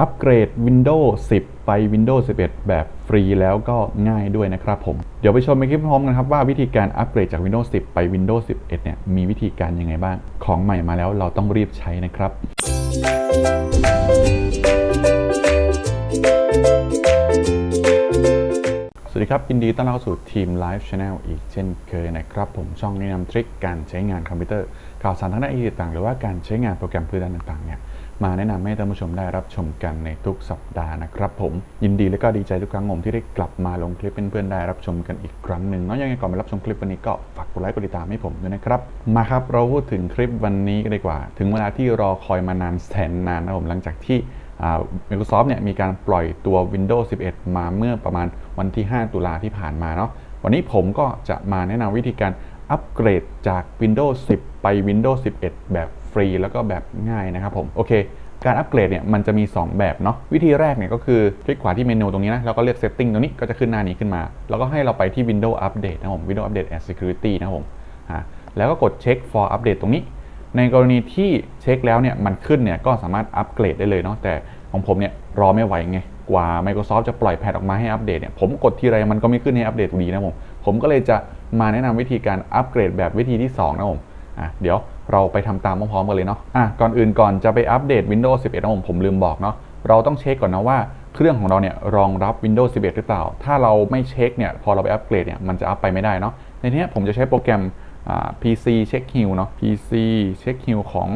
อัปเกรด Windows 10 ไป Windows 11 แบบฟรีแล้วก็ง่ายด้วยนะครับผม เดี๋ยวไปชมในคลิปพร้อมกันครับว่าวิธีการอัปเกรดจาก Windows 10 ไป Windows 11 เนี่ยมีวิธีการยังไงบ้าง ของใหม่มาแล้วเราต้องรีบใช้นะครับสวัสดีครับยินดีต้อนรับสู่ทีม Live Channel อีกเช่นเคยนะครับ ผมช่องแนะนำทริคการใช้งานคอมพิวเตอร์ ข่าวสารทางด้านไอทีต่างหรือว่าการใช้งานโปรแกรมพื้นฐานต่าง มาแนะนำให้ท่านผู้ชมได้รับชมกันในทุกสัปดาห์นะครับผมยินดีและก็ดีใจทุกครั้งผมที่ได้กลับมาลงคลิปเพื่อนๆได้รับชมกันอีกครั้งหนึ่งเนาะยังไงก่อนไปรับชมคลิปวันนี้ก็ฝากกดไลค์กดติดตามให้ผมด้วยนะครับมาครับเราพูดถึงคลิปวันนี้กันดีกว่า ถึงเวลาที่รอคอยมานานแสนนานนะผมหลังจากที่อ่า Microsoft เนี่ยมีการปล่อยตัว Windows 11 มาเมื่อประมาณวันที่ 5 ตุลาที่ผ่านมาเนาะวันนี้ผมก็จะมาแนะนำวิธีการอัปเกรดจาก Windows 10 ไป Windows 11 แบบ ฟรีแล้วก็แบบง่ายนะครับผม โอเค การอัปเกรดเนี่ยมันจะมี 2 แบบเนาะวิธีแรกเนี่ยก็คือคลิกขวาที่เมนูตรงนี้นะแล้วก็เลือก Setting ตรงนี้ก็จะขึ้นหน้านี้ขึ้นมา แล้วก็ให้เราไปที่ Windows Update นะผม Windows Update and Security นะผมอ่าแล้วก็กด Check for Update ตรงนี้ ในกรณีที่เช็คแล้วเนี่ยมันขึ้นเนี่ยก็สามารถอัปเกรดได้เลยเนาะแต่ของผมเนี่ยรอไม่ไหวไงกว่า Microsoft จะปล่อยแพทออกมาให้อัปเดตเนี่ยผมกดทีไรมันก็ไม่ขึ้นให้อัปเดตดีนะผมผมก็เลยจะมาแนะนำวิธีการอัปเกรดแบบวิธีที่ 2 นะผมอะเดี๋ยวเราไปทำตามพร้อมๆกันเลยเนาะอะก่อนอื่นก่อนจะไปอัปเดต Windows 11นะผมผมลืมบอกเนาะเราต้องเช็คก่อนนะว่าเครื่องของเราเนี่ยรองรับ Windows 11 หรือเปล่า ถ้าเราไม่เช็คเนี่ยพอเราไปอัปเกรดเนี่ยมันจะอัปไปไม่ได้เนาะ ในนี้ผมจะใช้โปรแกรมอ่า PC Check Heal เนาะ PC Check Heal ของ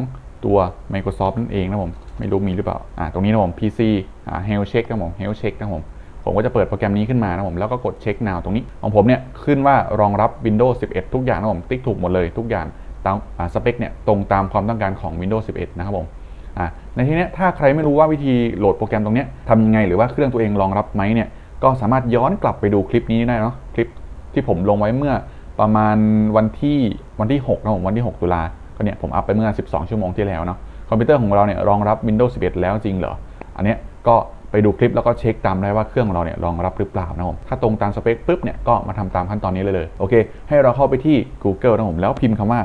ตัว Microsoft นั่นเองนะผม ไม่รู้มีหรือเปล่า อ่า ตรงนี้นะผม PC อ่า Health Check นะผม Health Check นะผม ผมก็จะเปิดโปรแกรมนี้ขึ้นมานะผม แล้วก็กด Check Now ตรงนี้ ของผมเนี่ยขึ้นว่ารองรับ Windows 11 ทุกอย่างนะผม ติ๊กถูกหมดเลยทุกอย่าง ตามสเปคเนี่ยตรงตามความต้องการของ Windows 11 นะครับผมในที่นี้ถ้าใครไม่รู้ว่าวิธีโหลดโปรแกรมตรงนี้ทำยังไงหรือว่าเครื่องตัวเองรองรับไหมเนี่ยก็สามารถย้อนกลับไปดูคลิปนี้ได้เนาะคลิปที่ผมลงไว้เมื่อประมาณวันที่วันที่6นะผมวันที่ 6 ตุลาก็เนี่ยผมอัพไปเมื่อ 12 ชั่วโมงที่แล้วเนาะคอมพิวเตอร์ของเราเนี่ยรองรับ Windows 11 แล้วจริงเหรออันเนี้ยก็ไปดูคลิปแล้วก็เช็คตามได้ว่าเครื่องของเราเนี่ยรองรับหรือเปล่านะผมถ้าตรงตามสเปคปุ๊บเนี่ยก็มาทำตามขั้นตอนนี้เลยเลยโอเค ให้เราเข้าไปที่ Google นะผมแล้วพิมพ์คำว่า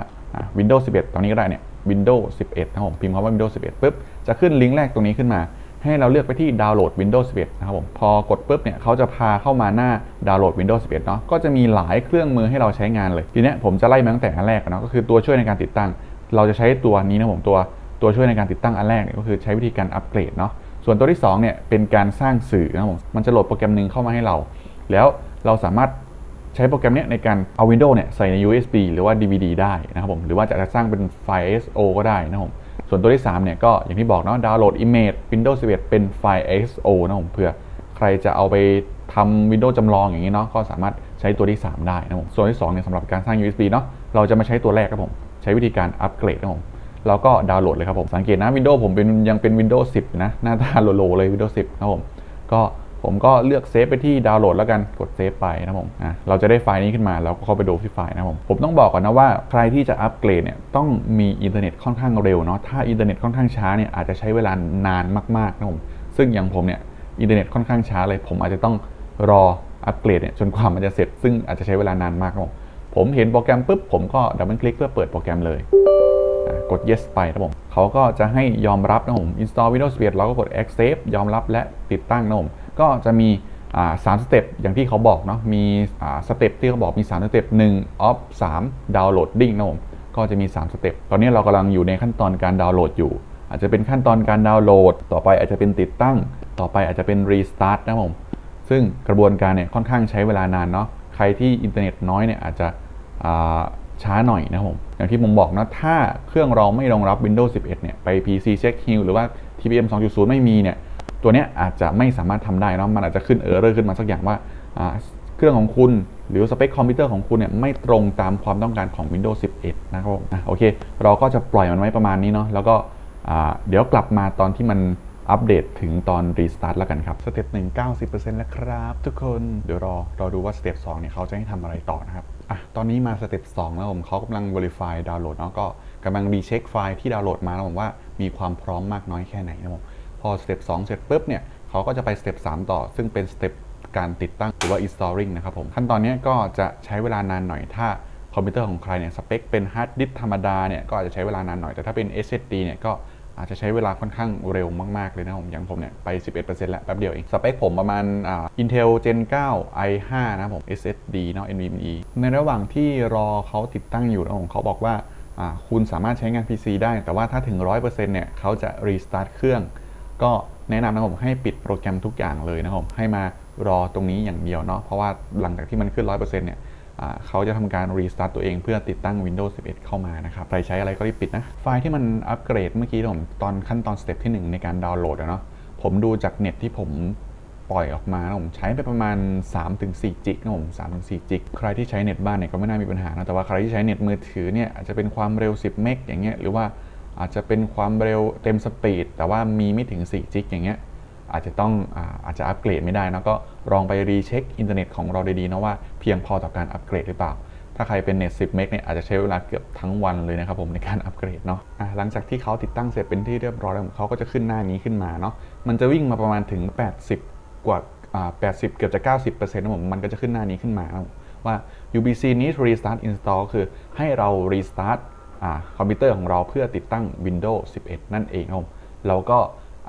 Windows 11ตรงนี้ก็ได้เนี่ย Windows 11นะครับผมพิมพ์คำว่า Windows 11ปุ๊บจะขึ้นลิงก์แรกตรงนี้ขึ้นมา ให้เราเลือกไปที่ดาวน์โหลด Windows 11 นะครับผมพอกดปุ๊บเนี่ยเขาจะพาเข้ามาหน้าดาวน์โหลด Windows 11 เนาะก็จะมีหลายเครื่องมือให้เราใช้งานเลย ทีเนี้ยผมจะไล่มาตั้งแต่อันแรกเนาะก็คือตัวช่วยในการติดตั้ง เราจะใช้ตัวนี้นะผมตัวตัวช่วยในการติดตั้งอันแรกเนี่ยก็คือใช้วิธีการอัปเกรดเนาะส่วนตัวที่2เนี่ยเป็นการสร้างสื่อนะครับผมมันจะโหลดโปรแกรมหนึ่งเข้ามาให้เรา แล้วเราสามารถ ใช้โปรแกรมนี้ในการเอา Windows เนี่ยใส่ใน USB หรือว่า DVD ได้นะครับผมหรือว่าจะสร้างเป็นไฟล์ ISO ก็ได้นะครับผมส่วนตัวที่3เนี่ยก็อย่างที่บอกเนาะดาวน์โหลด Image Windows 11 เป็นไฟล์ ISO นะครับผมเพื่อใครจะเอาไปทำ Windows จำลองอย่างนี้เนาะก็สามารถใช้ตัวที่ 3 ได้นะครับผมส่วนที่2เนี่ยสำหรับการสร้าง USB เนาะเราจะมาใช้ตัวแรกครับผมใช้วิธีการอัปเกรดนะครับผมเราก็ดาวน์โหลดเลยครับผมสังเกตนะ Windows ผมเป็นยังเป็น Windows 10 นะ หน้าตาโลๆเลย Windows 10 ครับผมก็ ผมก็เลือกเซฟไปที่ดาวน์โหลดแล้วกันกดเซฟไปนะผมอะเราจะได้ไฟล์นี้ขึ้นมาแล้วก็เข้าไปดูที่ไฟล์นะผมผมต้องบอกก่อนนะว่าใครที่จะอัปเกรดเนี่ยต้องมีอินเทอร์เน็ตค่อนข้างเร็วเนาะถ้าอินเทอร์เน็ตค่อนข้างช้าเนี่ยอาจจะใช้เวลานานมากๆนะผมซึ่งอย่างผมเนี่ยอินเทอร์เน็ตค่อนข้างช้าเลย ผมอาจจะต้องรออัปเกรดเนี่ยจนกว่ามันจะเสร็จ ซึ่งอาจจะใช้เวลานานมากครับผมผมเห็นโปรแกรมปุ๊บผมก็ดับเบิลคลิกเพื่อเปิดโปรแกรมเลยกด yes ไปนะผมเขาก็จะให้ยอมรับนะผม install Windows 11เราก็กด accept ยอมรับและติดตั้งนะผม ก็จะมีสามสเต็ปอย่างที่เขาบอกเนาะมีสเต็ปที่เขาบอกมี 3 สเต็ป1 off 3 downloading นะครับผมก็จะมี 3 สเต็ปตอนนี้เรากำลังอยู่ในขั้นตอนการดาวน์โหลดอยู่ อาจจะเป็นขั้นตอนการดาวน์โหลด ต่อไปอาจจะเป็นติดตั้ง ต่อไปอาจจะเป็น restart นะผมซึ่งกระบวนการเนี่ยค่อนข้างใช้เวลานานเนาะใครที่อินเทอร์เน็ตน้อยเนี่ยอาจจะช้าหน่อยนะผมอย่างที่ผมบอกนะถ้าเครื่องเราไม่รองรับ Windows 11 เนี่ยไป PC Check Heal หรือว่า TPM 2.0 ไม่มีเนี่ย ตัวเนี้ยอาจจะไม่สามารถทำได้นะมันอาจจะขึ้นเออร์เรอร์ขึ้นมาสักอย่างว่าเครื่องของคุณหรือสเปคคอมพิวเตอร์ของคุณเนี่ยไม่ตรงตามความต้องการของ Windows 11 นะครับผมอะโอเค เราก็จะปล่อยมันไว้ประมาณนี้เนาะแล้วก็เดี๋ยวกลับมาตอนที่มันอัปเดตถึงตอนรีสตาร์ทแล้วกันครับสเต็ปหนึ่ง90%แล้วครับทุกคนเดี๋ยวรอรอดูว่าสเต็ป2เนี่ยเขาจะให้ทำอะไรต่อนะครับอะตอนนี้มาสเต็ป2แล้วผมเขากำลัง verify ดาวน์โหลดเนาะก็กำลังรีเช็คไฟล์ที่ดาวน์โหลดมาแล้วผมว่ามีความพร้อมมากน้อยแค่ไหนนะผม พอสเต็ป2เสร็จปุ๊บเนี่ยเขาก็จะไปสเต็ป3ต่อ ซึ่งเป็นสเต็ปการติดตั้งหรือว่า installing นะครับผม ขั้นตอนนี้ก็จะใช้เวลานานหน่อยถ้าคอมพิวเตอร์ของใครเนี่ยสเปคเป็นฮาร์ดดิสก์ธรรมดาเนี่ยก็อาจจะใช้เวลานานหน่อยแต่ถ้าเป็น SSD เนี่ยก็อาจจะใช้เวลาค่อนข้างเร็วมาก ๆ เลยนะผมอย่างผมเนี่ยไป 11%แล้วแป๊บเดียวเองสเปคผมประมาณอ่า Intel Gen 9 i5 นะครับผม SSD เนาะ NVMe ในระหว่างที่รอเขาติดตั้งอยู่นะผมเขาบอกว่าอ่าคุณสามารถใช้งาน PC ได้ แต่ว่าถ้าถึง 100%เนี่ยเขาจะรีสตาร์ทเครื่อง ก็แนะนำนะผมให้ปิดโปรแกรมทุกอย่างเลยนะครับผมให้มารอตรงนี้อย่างเดียวเนาะเพราะว่าหลังจากที่มันขึ้น 100%เนี่ยอ่าเขาจะทำการรีสตาร์ทตัวเองเพื่อติดตั้ง Windows 11 เข้ามานะครับใครใช้อะไรก็รีบปิดนะ ไฟล์ที่มันอัปเกรดเมื่อกี้ผมตอนขั้นตอนสเต็ปที่ 1 ในการดาวน์โหลดเนาะผมดูจากเน็ตที่ผมปล่อยออกมานะผมใช้ไปประมาณ 3-4 จิกนะผม3-4 จิก ใครที่ใช้เน็ตบ้านเนี่ยก็ไม่น่ามีปัญหานะแต่ว่าใครที่ใช้เน็ตมือถือเนี่ยอาจจะเป็นความเร็ว 10 เมกอย่างเงี้ยหรือว่า อาจจะเป็นความเร็วเต็มสปีดแต่ว่ามีไม่ถึง 4 จิกอย่างเงี้ยอาจจะต้องอาจจะอัปเกรดไม่ได้นะก็ลองไปรีเช็คอินเทอร์เน็ตของเราดีๆนะว่าเพียงพอต่อการอัปเกรดหรือเปล่า ถ้าใครเป็นเน็ต10 เมกเนี่ยอาจจะใช้เวลาเกือบทั้งวันเลยนะครับผมในการอัปเกรดเนาะะหลังจากที่เขาติดตั้งเสร็จเป็นที่เรียบร้อยแล้วเขาก็จะขึ้นหน้านี้ขึ้นมาเนาะมันจะวิ่งมาประมาณถึง 80 กว่าอ่า80 เกือบจะ 90%นะผมมันก็จะขึ้นหน้านี้ขึ้นมาว่า UBC need restart install คือให้เรา restart คอมพิวเตอร์ของเราเพื่อติดตั้ง Windows 11 นั่นเองครับผมเราก็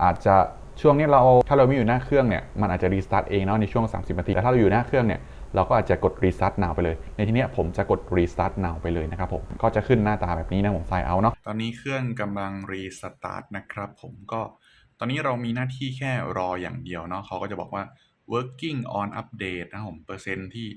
อาจจะช่วงนี้เราถ้าเราไม่อยู่หน้าเครื่องเนี่ยมันอาจจะรีสตาร์ทเองเนาะในช่วง 30นาทีแต่ถ้าเราอยู่หน้าเครื่องเนี่ยเราก็อาจจะกด restart now ไปเลย ในที่นี้ผมจะกด restart now ไปเลยนะครับผม ก็จะขึ้นหน้าตาแบบนี้นะผมไฟเอาเนาะ ตอนนี้เครื่องกำลัง restart นะครับผมก็ ตอนนี้เรามีหน้าที่แค่รออย่างเดียวเนาะเขาก็จะบอกว่า working on update นะครับผม เปอร์เซ็นต์ที่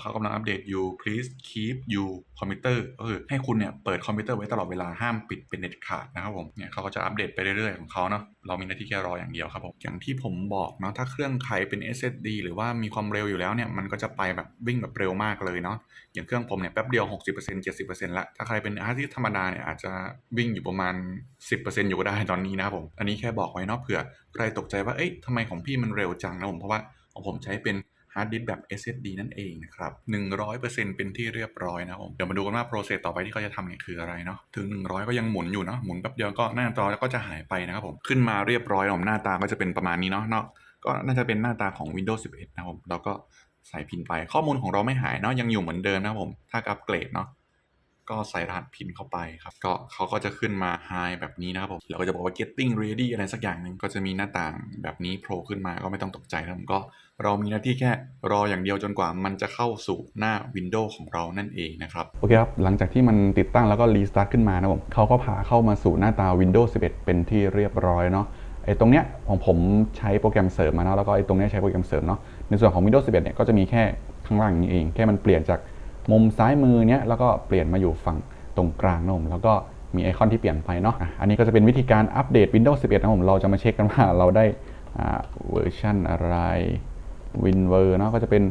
เขากำลังอัปเดตอยู่ please keep you computer ก็คือให้คุณเนี่ยเปิดคอมพิวเตอร์ไว้ตลอดเวลาห้ามปิดเป็นเด็ดขาดนะครับผมเนี่ยเขาก็จะอัปเดตไปเรื่อยๆของเขาเนาะเรามีหน้าที่แค่รออย่างเดียวครับผมอย่างที่ผมบอกเนาะถ้าเครื่องใครเป็น SSD หรือว่ามีความเร็วอยู่แล้วเนี่ยมันก็จะไปแบบวิ่งแบบเร็วมากเลยเนาะอย่างเครื่องผมเนี่ยแป๊บเดียว 60% 70%ละถ้าใครเป็นฮาร์ดดิสก์ธรรมดาเนี่ยอาจจะวิ่งอยู่ประมาณ 10%อยู่ก็ได้ตอนนี้นะครับผมอันนี้แค่บอกไว้เนาะเผื่อใครตกใจว่าเอ้ยทำไมของพี่มันเร็วจังนะผมเพราะว่าของผมใช้เป็น ฮาร์ดดิสแบบ SSD นั่นเองนะครับ 100%เป็นที่เรียบร้อยนะครับผมเดี๋ยวมาดูกันว่าโปรเซสต่อไปที่เขาจะทำเนี่ยคืออะไรเนาะถึง 100 ก็ยังหมุนอยู่เนาะหมุนแป๊บเดียวก็หน้าจอแล้วก็จะหายไปนะครับผมขึ้นมาเรียบร้อยผมหน้าตาก็จะเป็นประมาณนี้เนาะเนาะก็น่าจะเป็นหน้าตาของ Windows 11 นะครับผมแล้วก็ใส่พินไปข้อมูลของเราไม่หายเนาะยังอยู่เหมือนเดิมนะครับผมถ้าอัปเกรดเนาะ ก็ใส่รหัสพินเข้าไปครับ ก็เขาก็จะขึ้นมา high แบบนี้นะครับผมแล้วก็จะบอกว่า getting ready อะไรสักอย่างหนึ่งก็จะมีหน้าต่างแบบนี้โผล่ขึ้นมาก็ไม่ต้องตกใจนะผมก็เรามีหน้าที่แค่รออย่างเดียวจนกว่ามันจะเข้าสู่หน้า Windows ของเรานั่นเองนะครับ โอเคครับ หลังจากที่มันติดตั้งแล้วก็รีสตาร์ทขึ้นมานะผมเขาก็พาเข้ามาสู่หน้าตา Windows 11 เป็นที่เรียบร้อยเนาะไอ้ตรงเนี้ยของผมใช้โปรแกรมเสริมมาเนาะแล้วก็ไอ้ตรงเนี้ยใช้โปรแกรมเสริมเนาะในส่วนของ Windows 11 เนี่ยก็จะมีแค่ข้างล่างนี้เอง แค่มันเปลี่ยนจาก มุมซ้ายมือเนี้ยแล้วก็เปลี่ยนมาอยู่ฝั่งตรงกลางนะผมแล้วก็มีไอคอนที่เปลี่ยนไปเนาะอันนี้ก็จะเป็นวิธีการอัปเดต Windows 11 นะผม เราจะมาเช็คกันว่าเราได้เวอร์ชันอะไร WinVer เนาะก็จะเป็น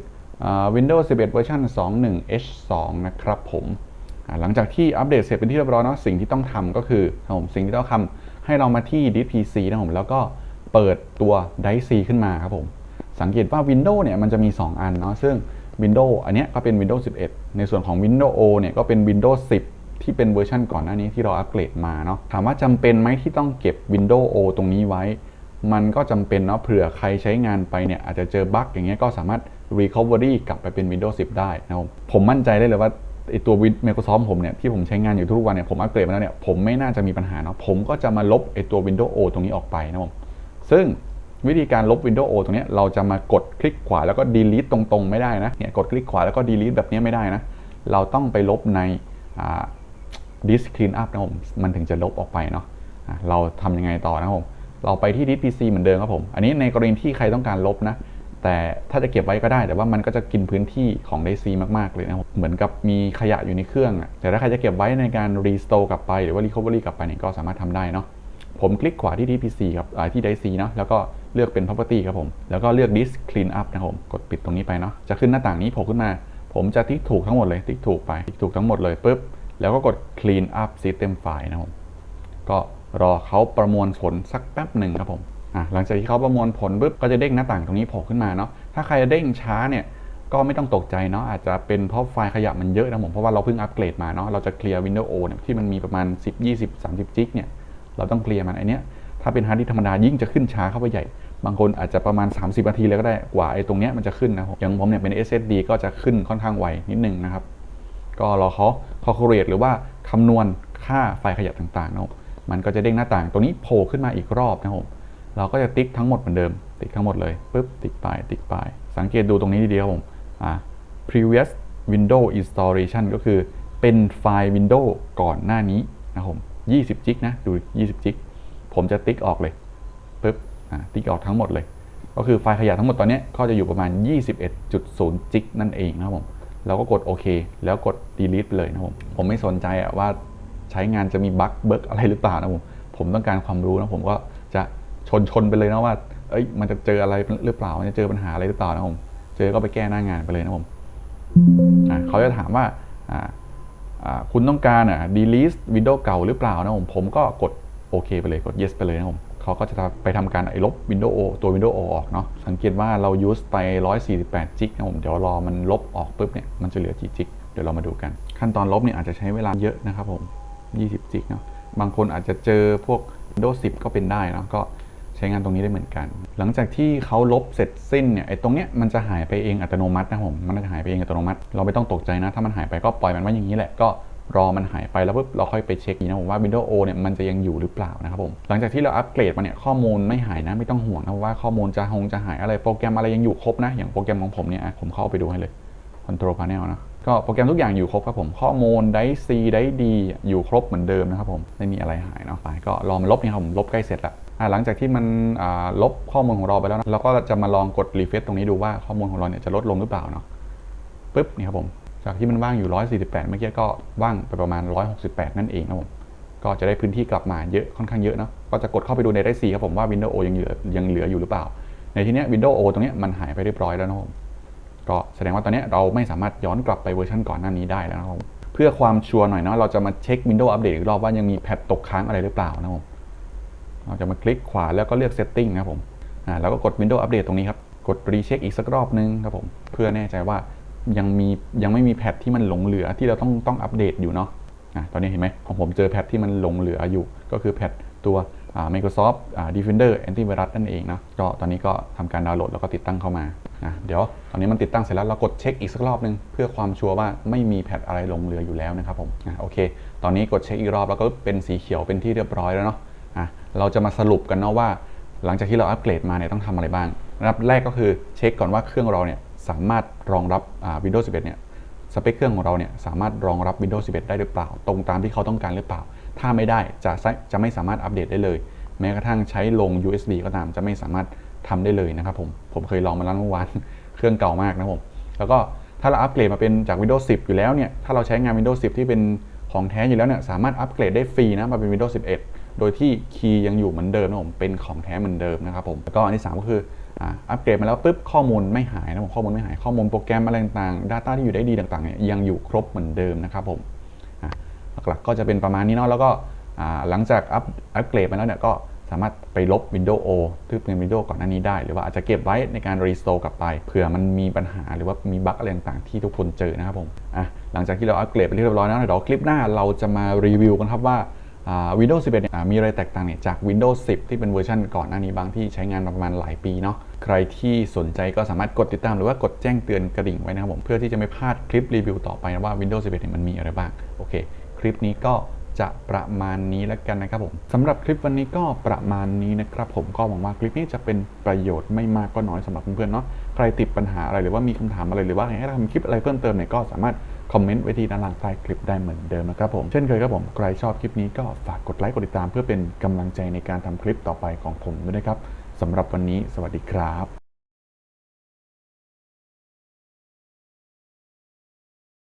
Windows 11 เวอร์ชัน 21H2 นะครับผมหลังจากที่อัปเดตเสร็จเป็นที่เรียบร้อยเนาะสิ่งที่ต้องทำก็คือผมสิ่งที่ต้องทำให้เรามาที่ Disk PC นะผม แล้วก็เปิดตัว Disk C ขึ้นมาครับผม สังเกตว่า Windows เนี่ยมันจะมี 2 อันเนาะซึ่ง Windows อันนี้ก็เป็น Windows 11 ในส่วนของ Windows O เนี่ยก็เป็น Windows 10 ที่เป็นเวอร์ชันก่อนหน้านี้ที่เราอัปเกรดมาเนาะถามว่าจำเป็นไหมที่ต้องเก็บ Windows O ตรงนี้ไว้ มันก็จำเป็นเนาะเผื่อใครใช้งานไปเนี่ยอาจจะเจอบั๊กอย่างเงี้ยก็สามารถ recovery กลับไปเป็น Windows 10 ได้นะผมมั่นใจได้เลยว่าไอตัว Microsoft ผมเนี่ยที่ผมใช้งานอยู่ทุกวันเนี่ยผมอัปเกรดมาแล้วเนี่ยผมไม่น่าจะมีปัญหาเนาะผมก็จะมาลบไอตัว Windows O ตรงนี้ออกไปนะผมซึ่ง วิธีการลบ Windows O ตรงนี้เราจะมากดคลิกขวาแล้วก็ delete ตรงๆ ไม่ได้นะเนี่ยกดคลิกขวาแล้วก็ delete แบบนี้ไม่ได้นะ เราต้องไปลบใน disk clean up นะผมมันถึงจะลบออกไปเนาะะเราทำยังไงต่อนะครับผมเราไปที่ disk PC เหมือนเดิมครับผม อันนี้ในกรณีที่ใครต้องการลบนะ แต่ถ้าจะเก็บไว้ก็ได้ แต่ว่ามันก็จะกินพื้นที่ของ disk มากๆเลยนะครับเหมือนกับมีขยะอยู่ในเครื่องอะแต่ถ้าใครจะเก็บไว้ในการ restore กลับไปหรือว่า recovery กลับไปเนี่ยก็สามารถทำได้เนาะผมคลิกขวาที่ DPC ครับที่ Disk C เนาะแล้วก็ เลือกเป็น Property ครับผม แล้วก็เลือก Disk Clean Up นะครับผม กดปิดตรงนี้ไปเนาะ จะขึ้นหน้าต่างนี้โผล่ขึ้นมา ผมจะติ๊กถูกทั้งหมดเลย ติ๊กถูกไป ติ๊กถูกทั้งหมดเลยปุ๊บ แล้วก็กด Clean Up System File นะครับผมก็รอเขาประมวลผลสักแป๊บหนึ่งครับผม อะหลังจากที่เขาประมวลผลปุ๊บ ก็จะเด้งหน้าต่างตรงนี้โผล่ขึ้นมาเนาะ ถ้าใครเด้งช้าเนี่ยก็ไม่ต้องตกใจเนาะอาจจะเป็นเพราะไฟล์ขยะมันเยอะนะผม เพราะว่าเราเพิ่งอัปเกรดมาเนาะเราจะเคลียร์ Windows O เนี่ยที่มันมีประมาณ 10 20 30 จิกเนี่ยเราต้องเคลียร์มันไอเนี้ย ถ้าเป็นฮาร์ดดิสธรรมดายิ่งจะขึ้นช้าเข้าไปใหญ่ บางคนอาจจะประมาณ 30นาทีเลยก็ได้กว่าไอ้ตรงเนี้ยมันจะขึ้นนะครับอย่างผมเนี่ยเป็น SSD ก็จะขึ้นค่อนข้างไวนิดนึงนะครับ ก็รอเขา calculate หรือว่าคำนวณค่าไฟขยะต่างๆนะครับมันก็จะเด้งหน้าต่างตัวนี้โผล่ขึ้นมาอีกรอบนะครับผมเราก็จะติ๊กทั้งหมดเหมือนเดิม ติ๊กทั้งหมดเลยปุ๊บติ๊กไปติ๊กไป สังเกตดูตรงนี้ดีๆครับผมอ่า previous window installation ก็คือเป็นไฟล์ Windows ก่อนหน้านี้นะครับผม20 จิกนะ ดู 20 จิก ผมจะติ๊กออกเลยปุ๊บติ๊กออกทั้งหมดเลย ก็คือไฟล์ขยะทั้งหมดตอนนี้ก็จะอยู่ประมาณ 21.0 จิกนั่นเองนะครับผมเราก็กดโอเค แล้วกด delete ไปเลยนะผมผมไม่สนใจอะว่าใช้งานจะมีบั๊กเบิกอะไรหรือเปล่านะผมผมต้องการความรู้นะผมก็จะชนชนไปเลยนะว่า เอ้ยมันจะเจออะไรหรือเปล่า มันจะเจอปัญหาอะไรหรือเปล่านะผมเจอก็ไปแก้หน้างานไปเลยนะผมเขาจะถามว่าคุณต้องการอะ delete Windows เก่าหรือเปล่านะผมผมก็กด โอเคไปเลยกด yes ไปเลยนะผมเขาก็จะไปทำการลบ Windows O ตัว Windows O ออกเนาะสังเกตว่าเรา use ไป 148จิกนะผมเดี๋ยวรอมันลบออกปุ๊บเนี่ยมันจะเหลือกี่จิกเดี๋ยวเรามาดูกัน ขั้นตอนลบเนี่ยอาจจะใช้เวลาเยอะนะครับผม 20จิกเนาะบางคนอาจจะเจอพวก Windows 10 ก็เป็นได้เนาะก็ใช้งานตรงนี้ได้เหมือนกัน หลังจากที่เขาลบเสร็จสิ้นเนี่ยไอ้ตรงเนี้ยมันจะหายไปเองอัตโนมัตินะผมมันจะหายไปเองอัตโนมัติ เราไม่ต้องตกใจนะ ถ้ามันหายไปก็ปล่อยมันไว้อย่างนี้แหละก็ รอมันหายไปแล้วปุ๊บเราค่อยไปเช็คอีกนะผมว่า Windows O เนี่ยมันจะยังอยู่หรือเปล่านะครับผมหลังจากที่เราอัปเกรดมาเนี่ยข้อมูลไม่หายนะไม่ต้องห่วงนะว่าข้อมูลจะหงจะหายอะไรโปรแกรมอะไรยังอยู่ครบนะ อย่างโปรแกรมของผมเนี่ยผมเข้าไปดูให้เลย Control Panel นะก็โปรแกรมทุกอย่างอยู่ครบครับผมข้อมูลได้ซีได้ดีอยู่ครบเหมือนเดิมนะครับผมไม่มีอะไรหายเนาะไปก็รอมันลบเนี่ยครับผมลบใกล้เสร็จละหลังจากที่มันลบข้อมูลของเราไปแล้วนะเราก็จะมาลองกดรีเฟซตรงนี้ดูว่าข้อมูลของเราเนี่ยจะลดลงหรือเปล่าเนาะปึ๊บนี่ครับผม จากที่มันว่างอยู่ 148 เมื่อกี้ก็ว่างไปประมาณ 168 นั่นเองครับผมก็จะได้พื้นที่กลับมาเยอะค่อนข้างเยอะเนาะก็จะกดเข้าไปดูในได้ซีครับผมว่า Windows O ยังเหลือยังเหลืออยู่หรือเปล่า ในที่นี้ย Windows O ตรงเนี้ยมันหายไปเรียบร้อยแล้วนะครับผมก็แสดงว่าตอนนี้เราไม่สามารถย้อนกลับไปเวอร์ชันก่อนหน้านี้ได้แล้วนะครับผมเพื่อความชัวร์หน่อยเนาะเราจะมาเช็ค Windows Update อีกรอบว่ายังมีแพทตกค้างอะไรหรือเปล่านะครับผมเราจะมาคลิกขวาแล้วก็เลือก Setting นะครับผมอ่าแล้วก็กด Windows Update ตรงนี้ครับกด Recheck อีกสักรอบนึงครับผมเพื่อแน่ใจว่า ยังมียังไม่มีแพทที่มันหลงเหลือที่เราต้องต้องอัปเดตอยู่เนาะอะตอนนี้เห็นไหมของผมเจอแพทที่มันหลงเหลืออยู่ ก็คือแพทตัว Microsoft Defender Antivirus นั่นเองนะก็ตอนนี้ก็ทำการดาวน์โหลดแล้วก็ติดตั้งเข้ามาอะเดี๋ยวตอนนี้มันติดตั้งเสร็จแล้วเรากดเช็คอีกสักรอบนึง เพื่อความชัวร์ว่าไม่มีแพทอะไรหลงเหลืออยู่แล้วนะครับผมอะโอเค ตอนนี้กดเช็คอีกรอบแล้วก็เป็นสีเขียวเป็นที่เรียบร้อยแล้วเนาะอะเราจะมาสรุปกันเนาะว่า หลังจากที่เราอัปเกรดมาเนี่ยต้องทำอะไรบ้างอันดับแรกก็คือเช็คก่อนว่าเครื่องเราเนี่ย สามารถรองรับ Windows 11 เนี่ยสเปคเครื่องของเราเนี่ยสามารถรองรับ Windows 11 ได้หรือเปล่า ตรงตามที่เขาต้องการหรือเปล่า ถ้าไม่ได้จะจะไม่สามารถอัปเดตได้เลย แม้กระทั่งใช้ลง USB ก็ตามจะไม่สามารถทำได้เลยนะครับผมผมเคยลองมาแล้วเมื่อวานเครื่องเก่ามากนะผม แล้วก็ถ้าเราอัปเกรดมาเป็นจาก Windows 10 อยู่แล้วเนี่ยถ้าเราใช้งาน Windows 10 ที่เป็นของแท้อยู่แล้วเนี่ยสามารถอัปเกรดได้ฟรีนะมาเป็น Windows 11 โดยที่คีย์ยังอยู่เหมือนเดิมนะผมเป็นของแท้เหมือนเดิมนะครับผมแล้วก็อันที่ 3 ก็คือ อัปเกรดมาแล้วปุ๊บข้อมูลไม่หายนะผมข้อมูลไม่หายข้อมูลโปรแกรมอะไรต่างๆ Data ที่อยู่ได้ดีต่างๆเนี่ยยังอยู่ครบเหมือนเดิมนะครับผมหลักๆก็จะเป็นประมาณนี้เนาะแล้วก็หลังจากอัปอัปเกรดมาแล้วเนี่ยก็สามารถไปลบ Windows O ที่เป็น Windows ก่อนหน้านี้ได้ หรือว่าอาจจะเก็บไว้ในการ restore กลับไปเผื่อมันมีปัญหาหรือว่ามีบั๊กอะไรต่างๆที่ทุกคนเจอนะครับผมอะหลังจากที่เราอัปเกรดไปเรียบร้อยแล้วเดี๋ยวคลิปหน้าเราจะมารีวิวกันครับว่า Windows 11เนี่ยมีอะไรแตกต่างเนี่ยจาก Windows 10 ที่เป็นเวอร์ชันก่อนหน้านี้บางที่ใช้งานประมาณหลายปีเนาะใครที่สนใจก็สามารถกดติดตามหรือว่ากดแจ้งเตือนกระดิ่งไว้นะครับผมเพื่อที่จะไม่พลาดคลิปรีวิวต่อไปนะว่า Windows 11เนี่ยมันมีอะไรบ้างโอเค คลิปนี้ก็จะประมาณนี้แล้วกันนะครับผมสำหรับคลิปวันนี้ก็ประมาณนี้นะครับผมก็หวังว่าคลิปนี้จะเป็นประโยชน์ไม่มากก็น้อยสำหรับเพื่อนๆเนาะใครติดปัญหาอะไรหรือว่ามีคำถามอะไรหรือว่าอยากให้เรทำคลิปอะไรเพิ่มเติมเนี่ยก็สามารถ คอมเมนต์ไว้ที่ด้านล่างใต้คลิปได้เหมือนเดิมนะครับผมเช่นเคยครับผมใครชอบคลิปนี้ก็ฝากกดไลค์กดติดตามเพื่อเป็นกำลังใจในการทำคลิปต่อไปของผมด้วยนะครับสำหรับวันนี้ สวัสดีครับ